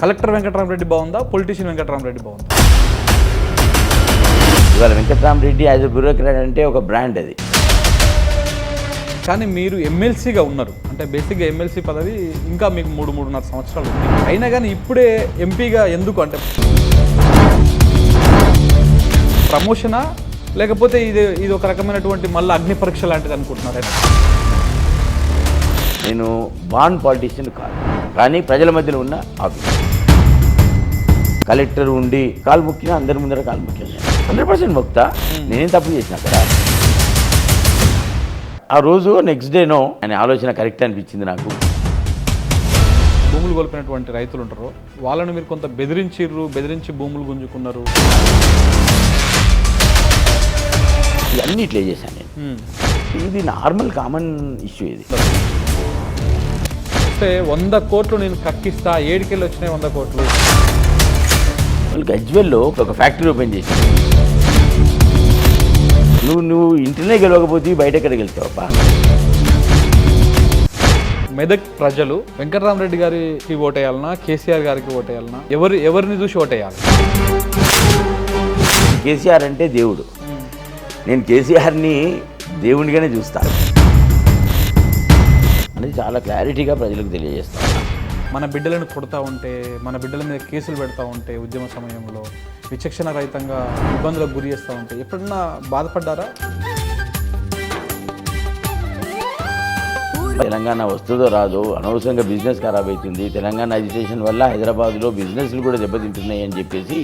Collector Venkatarama Reddy బాగుందా? Politician Venkatarama Reddy బాగుందా? ఇవాళ వెంకట్రామరెడ్డి యాజ్ ఎ బ్యూరోక్రాట్ అంటే ఒక బ్రాండ్ అది. కానీ మీరు ఎమ్మెల్సీగా ఉన్నారు. అంటే బేసిక్గా ఎమ్మెల్సీ పదవి ఇంకా మీకు మూడు మూడున్నర సంవత్సరాలు ఉంది. అయినా కానీ ఇప్పుడే ఎంపీగా ఎందుకు అంటే ప్రమోషనా? లేకపోతే ఇది ఇది ఒక రకమైనటువంటి మళ్ళీ అగ్ని పరీక్ష లాంటిది అనుకుంటున్నారా నేను బాన్ పాలిటీషియన్ కాదు. కానీ ప్రజల మధ్యలో ఉన్న ఆఫీస్ కలెక్టర్ ఉండి కాలు ముక్కినా అందరి ముందర కాలు ముక్కిన హండ్రెడ్ పర్సెంట్ మొక్తా. నేనేం తప్పు చేసిన అక్కడ ఆ రోజు నెక్స్ట్ డేనో అనే ఆలోచన కరెక్ట్ అనిపించింది నాకు. భూములు కోల్పోయినటువంటి రైతులు ఉంటారు. వాళ్ళని మీరు కొంత బెదిరించిర్రు బెదిరించి భూములు గుంజుకున్నారు? ఇవన్నీ ఇట్లే చేశాను నేను. ఇది నార్మల్ కామన్ ఇష్యూ ఇది. అంటే వంద కోట్లు నేను కక్కిస్తా ఏడుకెళ్ళి వచ్చినాయి వంద కోట్లు. వాళ్ళు గజ్వెల్లో ఒక ఫ్యాక్టరీ ఓపెన్ చేసి నువ్వు నువ్వు ఇంటినే గెలవకపోతే బయట ఎక్కడ గెలుస్తావప్పా మెదక్ ప్రజలు వెంకటరామరెడ్డి గారికి ఓటేయాలనా కేసీఆర్ గారికి ఓటేయాలనా? ఎవరు ఎవరిని చూసి ఓటేయాలి? కేసీఆర్ అంటే దేవుడు. నేను కేసీఆర్ని దేవునిగానే చూస్తాను అనేది చాలా క్లారిటీగా ప్రజలకు తెలియజేస్తాను మన బిడ్డలను కొడతా ఉంటే మన బిడ్డల మీద కేసులు పెడతా ఉంటే ఉద్యమ సమయంలో విచక్షణ రహితంగా ఇబ్బందులకు గురి చేస్తూ ఉంటే ఎప్పుడన్నా బాధపడ్డారా? తెలంగాణ వస్తుందో రాదో అనవసరంగా బిజినెస్ ఖరాబ్ అవుతుంది. తెలంగాణ అజిటేషన్ వల్ల హైదరాబాద్లో బిజినెస్లు కూడా దెబ్బతింటున్నాయి అని చెప్పేసి